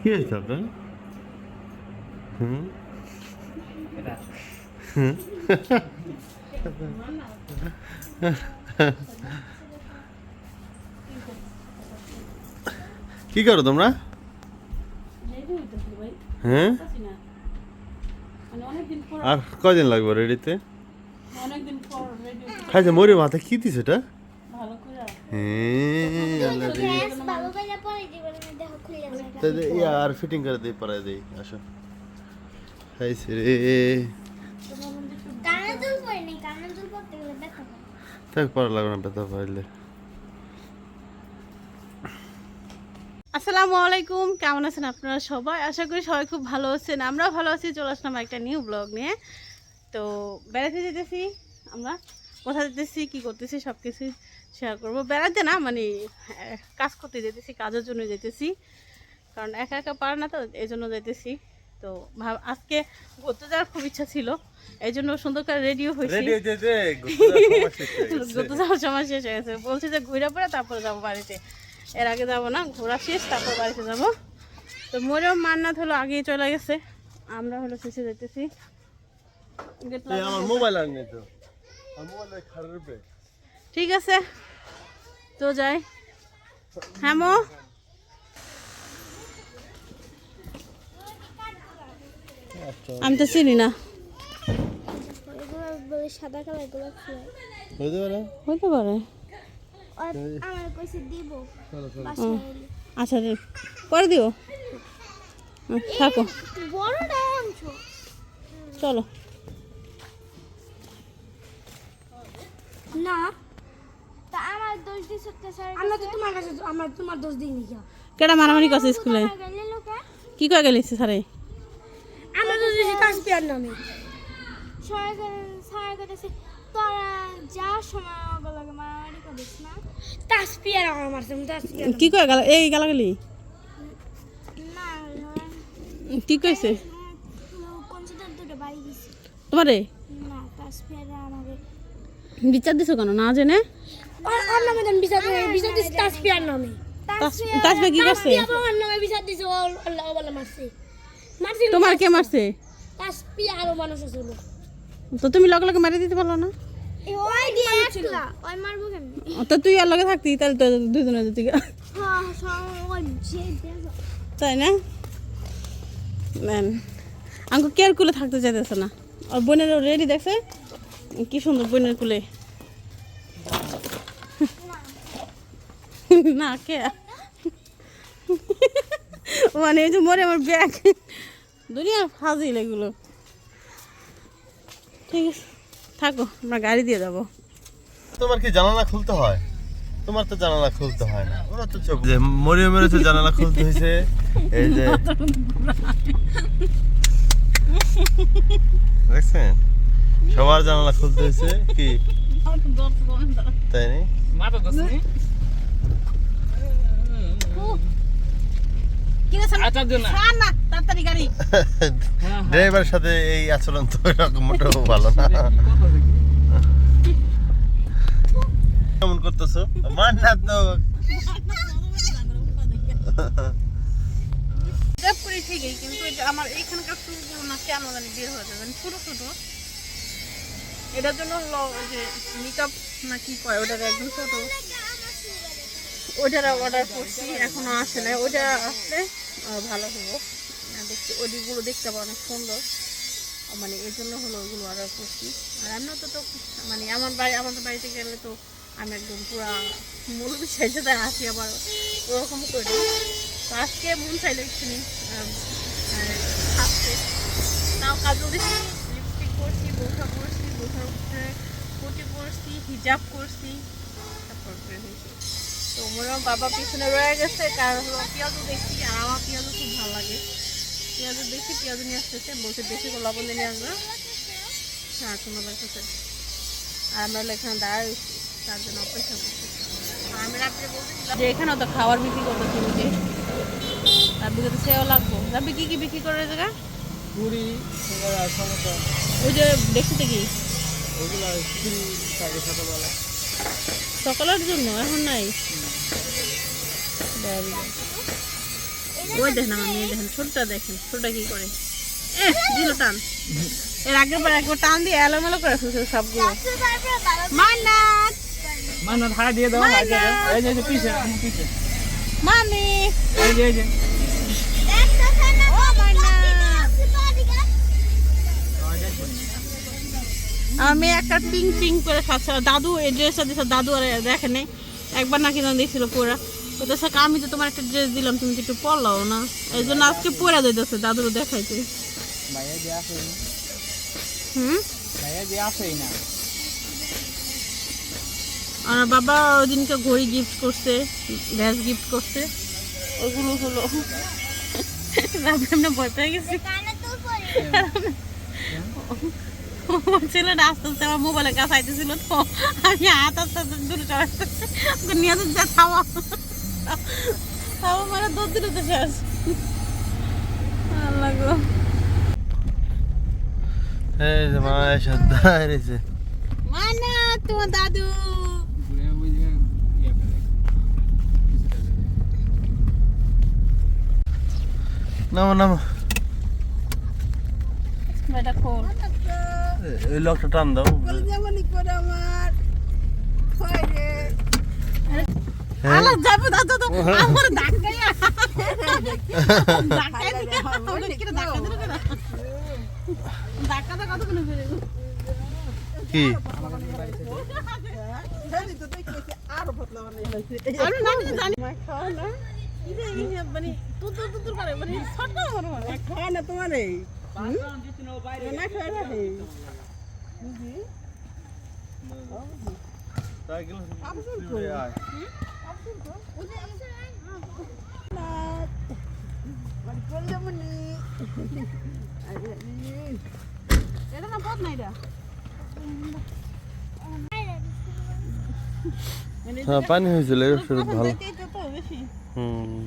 কি হয়েছে আপনার? হুম? কি করো তোমরা? হ্যাঁ? আর কয়দিন লাগবে রেডিতে? খাইছে মরে মাথা কি দিছে এটা? আর ফিটিং করে দিই পরাই দিই আসো। রে। পরে লাগবে না ব্যথা পাইলে। আসসালামু আলাইকুম কেমন আছেন আপনারা সবাই? আশা করি সবাই খুব ভালো আছেন। আমরাও ভালো আছি চলে আসলাম একটা নিউ ব্লগ নিয়ে। তো বেড়াতে যেতেছি আমরা কোথায় যেতেছি কি করতেছি সব কিছু শেয়ার করব। বেড়াতে না মানে কাজ করতে যেতেছি কাজের জন্য যেতেছি। কারণ একা একা পারে না তো এই জন্য যেতেছি। তো ভাব আজকে ঘুরতে যাওয়ার খুব ইচ্ছা ছিল এই জন্য সুন্দর করে রেডিও হয়েছি। ঘুরতে যাওয়ার সময় শেষ হয়ে গেছে। বলছি যে ঘুরে পরে তারপরে যাব বাড়িতে। এর আগে যাব না ঘোরা শেষ তারপর বাড়িতে যাব। তো মোরেও মান্নাত হলো আগেই চলে গেছে। আমরা হলো শেষে যেতেছি। আমার মোবাইল আর নেই তো। আমার মোবাইল খারাপ রূপে ঠিক আছে? তো যাই। হ্যাঁ মো আমি তো চিনি না। সাদা কালার এগুলো ফুল হইতে পারে। হইতে পারে। আমার কইছে দিব। আচ্ছা রে করে দিও। থাকো। চলো। না। দোষ দিছ তো স্যার আমরা তো তোমার কাছে আমরা তোমার দোষ দিইনি কেউ। কেডা মারামারি করছে স্কুলে? কি করে গেলিস স্যারে? আমরা তো দিয়েছি তাসপিয়ার নামে। কাছে তোরা যা সময় ওগুলোকে মারামারি করিস না। তাসপিয়ার আমার মারছে আমি কি করে গেল এই গালা গেলি না। কি কইছে? তোমারে? না তাসপিয়ারে আমাকে বিচার দিছো কেন? না জেনে? ওর ওর নামে দেন বিচার বিচার দিছি নামে তাসবে কি করছে? আমার নামে বিচার দিছে আল্লাহ বলে মারছে। মারছে তোমার কে মারছে? তাসপিয়া আরও মানুষ ছিল তো তুমি লগে লগে মারি দিতে পারল না? ওই দিয়ে একলা। ওই মারবো কেমনি? তো তুই আর লগে থাকতি তাহলে তো দুজনে যেতি গা। সব ওই যে দেখো তাই না? আমাকে কেয়ার কুলে থাকতে চাইতেছে না। আর বোনের রেডি দেখছে? কি সুন্দর বোনের কুলে। না কে? মানে এই যে মরে আমার ব্যাগ দুনিয়া ফাজিল এগুলো। ঠিক আছে থাকো আমরা গাড়ি দিয়ে যাব। তোমার কি জানালা খুলতে হয়? তোমার তো জানালা খুলতে হয় না। ওরা তো চোখ যে মরিয়মের তো জানালা খুলতে হয়েছে। এই যে দেখছেন? সবার জানালা খুলতে হয়েছে কি? তাই নি? মাথা গাড়ি। ড্রাইভারের সাথে এই আচরণ তো এরকম মোটেও ভালো না। কেমন করতেছো? মান না তো ঠিকই কিন্তু এটা আমার এইখানকার চুলগুলো না কেন জানি বের হয়ে যাবে। ছোট ছোট। এটার জন্য ল- যে মেকআপ না কি কয় ওটার একদম ছোট। ওইটার অর্ডার করছি এখনও আসে নাই। ওইটা আসলে ভালো হব। দেখছি ওইগুলো দেখতে পাবো অনেক সুন্দর। মানে এর জন্য হলো ওইগুলো অর্ডার করছি। আর এমনি তো তো মানে আমার বাড়ি আমাদের বাড়িতে গেলে তো আমি একদম পুরা মূল বিষয় সাথে আসি আবার ওরকম করি। তো আজকে মন চাইলো একটুখানি আম, আসতে তাও কাজল লিপস্টিক করছি বোরখা করছি উপরে কুটি করছি হিজাব করছি তারপর হয়েছি। তো মনে বাবা পিছনে রয়ে গেছে কারণ হলো পেঁয়াজও দেখছি আর আমার পেঁয়াজও খুব ভালো লাগে। পেঁয়াজও দেখছি পেঁয়াজও নিয়ে আসতেছে বলছে বেশি করে লবণ নিয়ে আসবে। হ্যাঁ শোনা পাইতেছে আর আমরা এখানে রয়েছি তার জন্য অপেক্ষা করছি। আমি রাত্রে বলতেছিলাম যে এখানেও তো খাবার বিক্রি করতেছি নিজে দিকে তো সেও লাগবো। রাব্বি কি কি বিক্রি করে জায়গা? পুরি সিঙ্গারা সমোসা ওই যে দেখছি কি ওগুলা সকালের জন্য এখন নাই. ওই দেখেন আমার মেয়ে দেখেন ছোটটা দেখেন ছোটটা কি করে? দিল টান। এর আগের বার একবার টান দিয়ে এলোমেলো করে ফেলছে সবগুলো। মান্নাত! হাড় দিয়ে দাও হাড় দিয়ে দাও। এই যে পিছে পিছে। মামি! এই যে এই যে। ও মান্নাত! আমার মেয়ে একটা পিঙ্ক পিঙ্ক করে খাচ্ছে। দাদু এই ড্রেসটা দাদু আর দেখে নেই। একবার নাকি না দেখছিল পুরা। সাথে আমি তো তোমার একটা ড্রেস দিলাম তুমি তো একটু পরলাও না? এই জন্য আজকে পরে দিতেছে দাদুরও দেখাইতে। ভাইয়া যে আসে হুম? ভাইয়া যে আসেই না। আমার বাবা ওদিনকে ঘড়ি গিফট করছে ভ্যাস গিফট করছে। ওগুলো হলো বাবা এমনি ভয় পেয়ে গেছি। আস্তে আস্তে আমার মোবাইলের কাছে আইতেছিল তো। আমি হাত আস্তে আস্তে দূরে চলে নিয়ে যা থামা থামা মানে দৌড় দিলে তো শেষ। আল্লাহ গো। এই যে মা এসে দাঁড়িয়েছে মানা তোমার দাদু। নামো নামো। এই লকটা টান দাও। হ্যাঁ? আলা যাবে দাদু তো আমার ধাক্কাইয়া ধাক্কাই আমাকে কি ধাক্কা দিল কেন ধাক্কা তো কত কোন ফিরে কি? আমি না কিছু জানি মা খাও না। মানে তুই তুই তুই করে মানে ছোট মানে খাও না তোমার এই না না এটা না পথ নাই এটা হ্যাঁ পানি হয়েছিল এর ভালো হুম।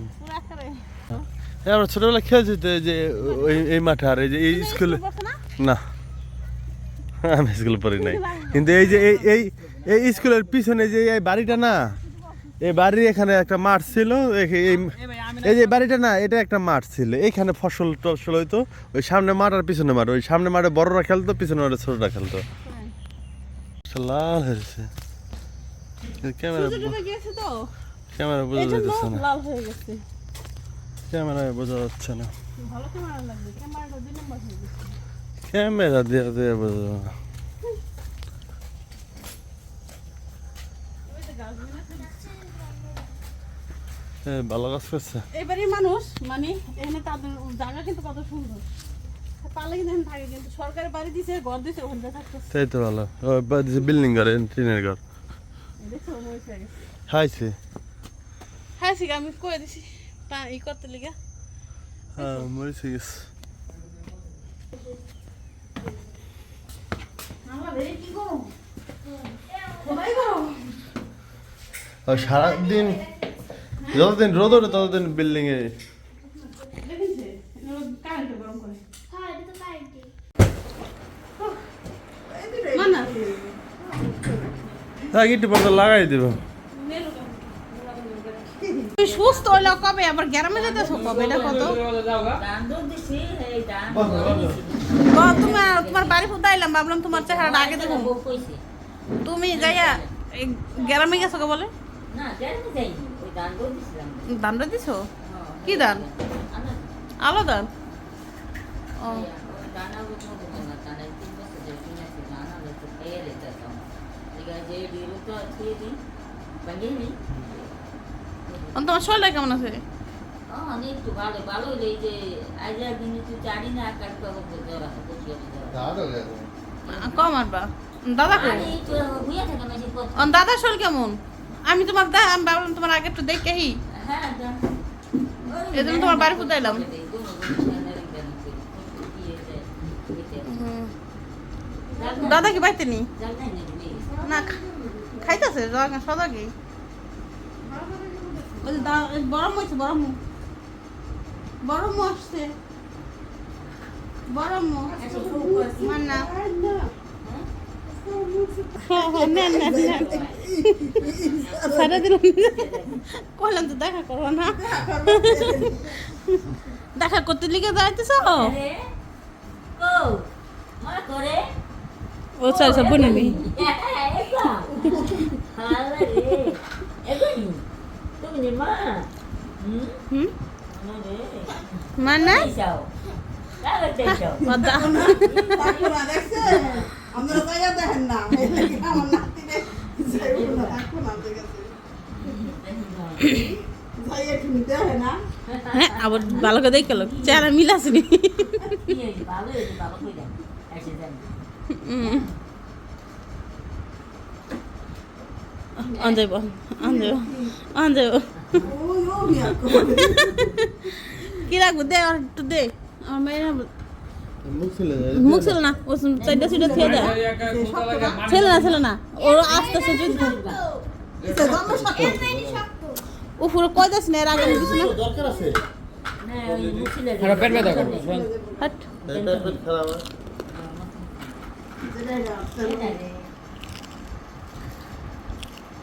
এই আমরা ছোটবেলা খেয়েছি তো এই যে ওই এই মাঠে আর এই যে এই স্কুলে না? আমি স্কুলে পড়ি নাই। কিন্তু এই যে এই এই স্কুলের পিছনে যে এই বাড়িটা না এই বাড়ির এখানে একটা মাঠ ছিল এই- যে বাড়িটা না এটা একটা মাঠ ছিল। এইখানে ফসল টসল হইতো। ওই সামনে মাঠ আর পিছনে মাঠ। ওই সামনে মাঠে বড়রা খেলতো পিছনে মাঠে ছোটরা খেলতো। লাল হয়েছে। ক্যামেরা ক্যামেরা বোঝা যাচ্ছে না। ক্যামেরায় বোঝা যাচ্ছে না। ক্যামেরা দিয়ে দিয়ে বোঝা যাবে না। এ, ভালো কাজ করছে। এবারে মানুষ মানে এখানে তাদের জায়গা কিন্তু কত সুন্দর। পারলে কিন্তু থাকে কিন্তু সরকারি বাড়ি দিছে ঘর দিছে ওখানে থাকতেছে তাই তো ভালো। বিল্ডিং ঘর টিনের হয়ে গেছে। হাইছে হ্যাঁ আমি দিছি। পা ই করতে লিগা। হ্যাঁ মরিছে গেছে। সারাদিন যতদিন রোদ ওঠে ততদিন বিল্ডিং এ করে হ্যাঁ একটু পর লাগাই দিব। তুমি সুস্থ হইলে কবে? আবার গ্রামে যেতেছো কবে? এটা কত তোমার তোমার বাড়ি ফুটাইলাম ভাবলাম তোমার চেহারাটা আগে দেখো। তুমি যাইয়া গ্রামে গেছো বলে? না গ্রামে যাইনি। দানটা দিছো? কি দান? আলো দান? ও। তোমার শরীরটা কেমন আছে? অনেক একটু ভালো। ভালো এই যে আজ একদিন একটু জানি না কাজ পাবো জ্বর আছে বসে কম আরবা দাদা কো আরে একটু হইয়া থাকে মেশিন করতে অন দাদার শরীর কেমন? আমি তোমার দা আমি ভাবলাম তোমার আগে একটু দেখে হ্যাঁ এজন্য তোমার বাড়ি ফুটাইলাম। দাদা কি বাইতে নি না খাইতেছে সদা কি এই বরম হয়েছে বরম বরম আসছে। বরম হ্যাঁ নেন নেন নেন। সারা দিন কইলাম তো দেখা করব না দেখা করতে লিখে যাইতেছ ও চাই সব বনে নি মানে আমরা দেখেন না হ্যাঁ আবার ভালো করে দেখে লোক চেহারা মিল আসেনি ও মিয়া করে কি রাখব দে আর একটু দে আমার মেয়েরা মুখ ছিলে না ও চারটা সিটা থেকে দেয়। ছেলে না ছেলে না ওর আস্তে আস্তে যদি ও পুরো কয় দাস না এর আগে কিছু না? দরকার আছে না ওই মুছিলে আর পেট ব্যথা করবে হাট। পেট খারাপ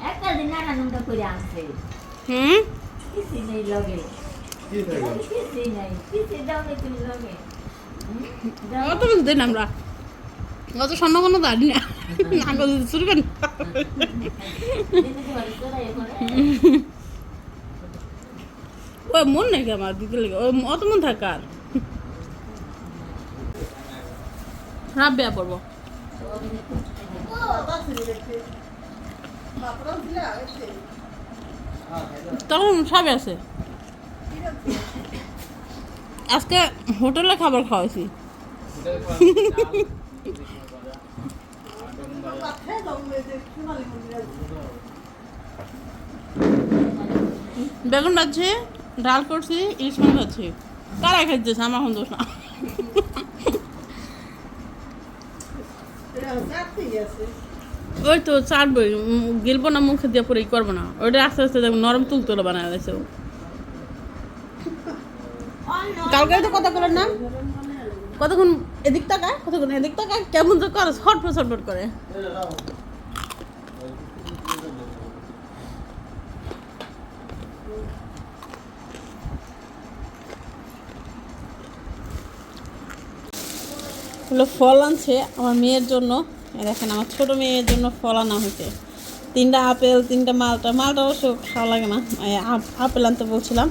একটা দিন আনন্দ করে আনছে হুম কিছু নেই লগে কিছু নাই কিছু দাও না তুমি লগে। অত কিছু দেন আমরা। অত স্বর্ণ কোনো দাঁড়ি না। আগে শুরু করেন ওই মন নাকি আমার দিতে লেগে? অত মন থাকার রাব বেয়া আছে তখন সবই আছে। আজকে হোটেলে খাবার খাওয়াইছি। বেগুন ভাজছি, ডাল করছি, ইলিশ মাছ ভাজছি। কারা খাইতেছে? আমার এখন দোষ না। ওই তো চাটবই গিলবো না, মুখে দিয়ে পরে করব না। ওইটা আস্তে আস্তে নরম তুলতুলো বানায় ও। কালকে তো কতক্ষণ এদিক কতক্ষণ এদিক কেমন তো করে হলো ফল আনছে আমার মেয়ের জন্য। দেখেন, আমার ছোট মেয়ের জন্য ফল আনা হয়েছে। তিনটা আপেল, তিনটা মালটা। মালটা অবশ্য খাওয়া লাগে না। আপেল আনতে বলছিলাম।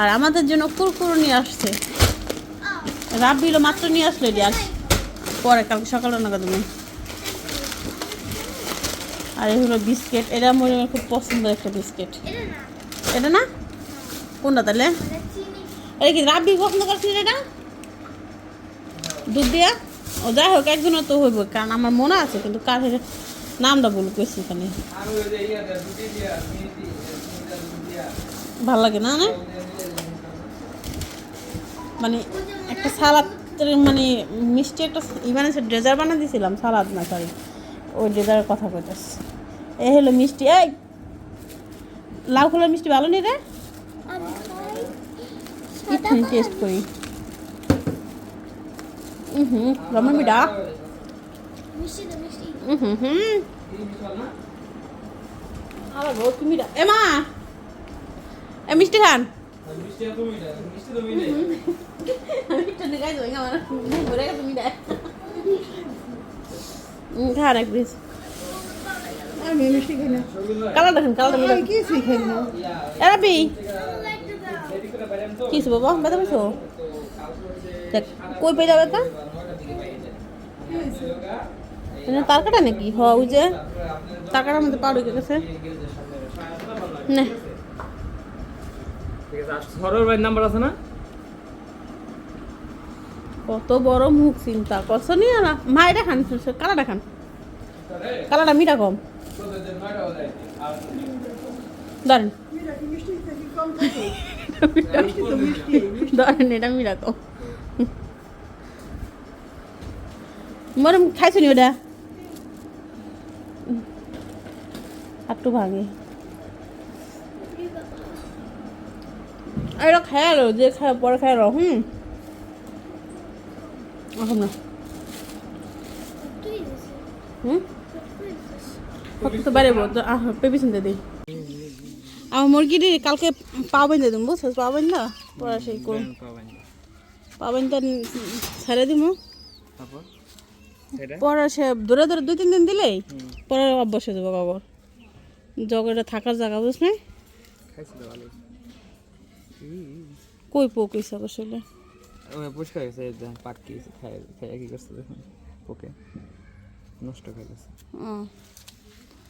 আর আমাদের জন্য কুরকুরো নিয়ে আসছে। রাব্বিরও মাত্র নিয়ে আসলো এটি, আজ পরে কালকে সকালে নাগাদ তুমি আর এই হলো বিস্কিট, এটা মরিমের খুব পছন্দ একটা বিস্কিট। এটা না? কোনটা তাহলে? এটা কি রাব্বি পছন্দ করছিস এটা? দুধ দিয়া? ও যাই হোক একজনের তো হইব, কারণ আমার মনে আছে, কিন্তু কার নামটা ভুল করছি এখানে। ভালো লাগে না না? মানে একটা সালাদ মানে মিষ্টি একটা ই বানিয়েছে ডেজার বানিয়ে দিয়েছিলাম সালাদ না সরি ওই ড্রেজারের কথা কইতাস এ হলো মিষ্টি, এই! লাউ খোলার মিষ্টি ভালো নেই রে? টেস্ট করি। হুম, রমন বিডা তুমি এ মিষ্টি খান। খান এক পিস আমি মিষ্টি খাই না। কালার দেখেন কালার দেখেন। কিছু খাই না। এরা বি বাবা? দেখ কই পেয়ে যাবে তা তার কাটা নাকি? হ ওই যে তার কাটার মধ্যে পাউডার গেছে। না। আছে না? কত বড় মুখ চিন্তা কষ্ট নিয়ে না। মা এটা খান, কালাটা খান। কালাটা মিঠা কম। মরম, খাইছো নি ওটা? একটু ভাঙে। এটা খেয়ালো যে খায় পরে খেয়ালো হুম। এখন না। তো দিই আমার মুরগিটি কালকে দিন বুঝছ পড়া সেই করুন পাবেন পাবেন তো ছেড়ে দিব পরে সে ধরে ধরে দুই তিন দিন দিলেই পরে অভ্যাস হয়ে যাব জগটা থাকার জায়গা বুঝ নাই খাইছিল ভালো কই পোক করছিল ওই পুষ্কার গেছে এই যে পাট কি খাই খাই কি করছে দেখুন ওকে নষ্ট হয়ে গেছে।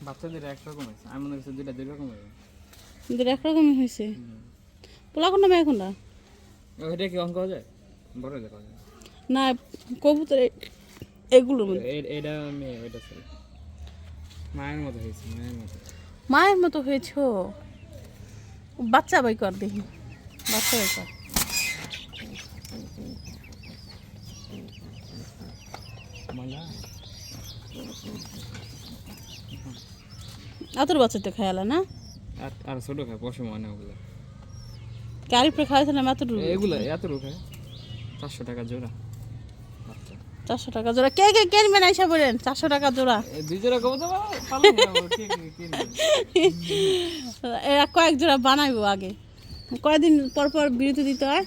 বাচ্চাদের একরকম হয়েছে আমি মনে করছি দুইটা দুই রকম হয়েছে দুটো একরকমই হয়েছে? পোলা কোনটা মেয়ে কোনটা? ওইটা কি অঙ্ক যায়? বড় দেখা যায় না কবুতর এ- এগুলোর এটা মেয়ে ওইটা ছেলে। মায়ের মতো হয়েছে মায়ের মতো। মায়ের মতো হয়েছ বাচ্চা বাই কর দেখি। বাচ্চা বাই কর মজা এতর বাচ্চা তো খেয়ালা না? আর ছোট খায় পশু মানে ওগুলো। গাড়ি পরে খাওয়াইছে না এতটুকু এগুলো এত রুখে চারশো টাকা জোড়া। চারশো টাকা জোড়া। কে কে কিনবেন আইসা বলেন? চারশো টাকা জোড়া। এই দুই জোড়া কবুতর? এরা কয়েক জোড়া বানাইবো আগে। কয়দিন পর পর বিরতি দিতে হয়?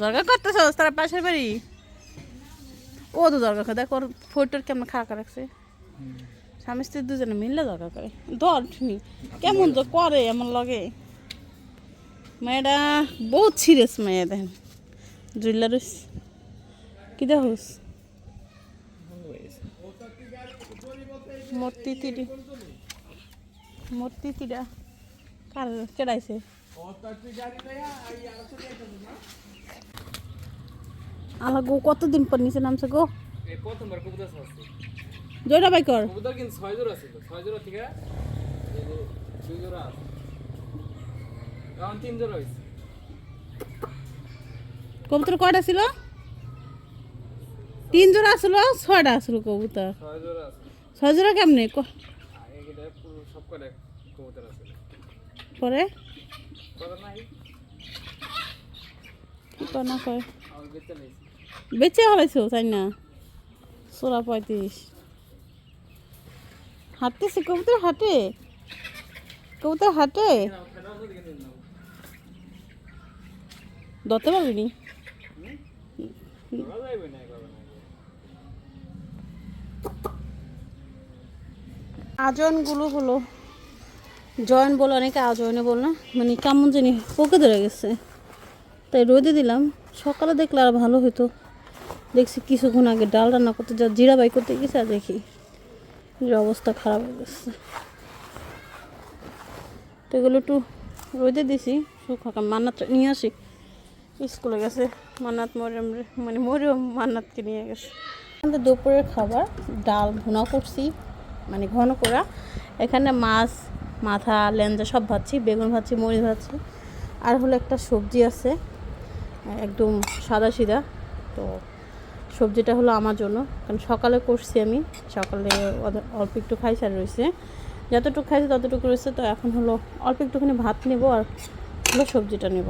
জর্গা করতেছ তারা পাশের বাড়ি? ও তো জর্গা করে। দেখ ওর ফটোর কেমন খারাপ রাখছে। স্বামী স্ত্রী দুজনে মিললে জর্গা করে। ধর শুনি কেমন তো করে এমন লাগে। মেয়েটা বহুত সিরিয়াস মেয়ে দেখেন। জুইলা রইস কি দেখোস? মূর্তি তিরি। মূর্তি তিরা। কার কেডাইছে আলা গো কতদিন পর নিচে নামছে গো? জয়টা বাই কর। কবুতর কয়টা ছিল? তিন জোড়া আসলো ছয়টা আসলো কবুতর। ছয় জোড়া আছে ছয় জোড়া কেমনে পুরো? না কয়। বেচে হলাইছো তাই না? সোলা পঁয়ত্রিশ। হাঁটতেছে, কবুতর হাঁটে? কবুতর হাঁটে? ধরতে পারবি ধরা যাইবে না এভাবে না আজনগুলো হলো জয়েন বলে অনেকে আজয়নে বল না মানে কেমন জানি পোকে ধরে গেছে। তাই রোদে দিলাম, সকালে দেখলে আর ভালো হতো দেখছি কিছুক্ষণ আগে ডাল রান্না করতে যা জিরা বাই করতে গেছে আর দেখি যে অবস্থা খারাপ হয়ে গেছে। তো এগুলো একটু রোদে দিছি শুকাকা মান্নাত নিয়ে আসি। স্কুলে গেছে, মান্নাত মরিয়ম মানে মরিয়ম মান্নাতকে নিয়ে গেছে। আমাদের দুপুরের খাবার, ডাল ভুনা করছি। মানে ঘন করা এখানে মাছ, মাথা লেঞ্জা সব ভাজছি, বেগুন ভাজছি, মরিচ ভাজছি। আর হলো একটা সবজি আছে, একদম সাদা সিধা তো সবজিটা হলো আমার জন্য, কারণ সকালে করছি আমি, সকালে অল্প একটু খাইছি আর রয়েছে। যতটুকু খাইছি ততটুকু রয়েছে, তো এখন হলো অল্প একটুখানি ভাত নেব আর হলো সবজিটা নেব।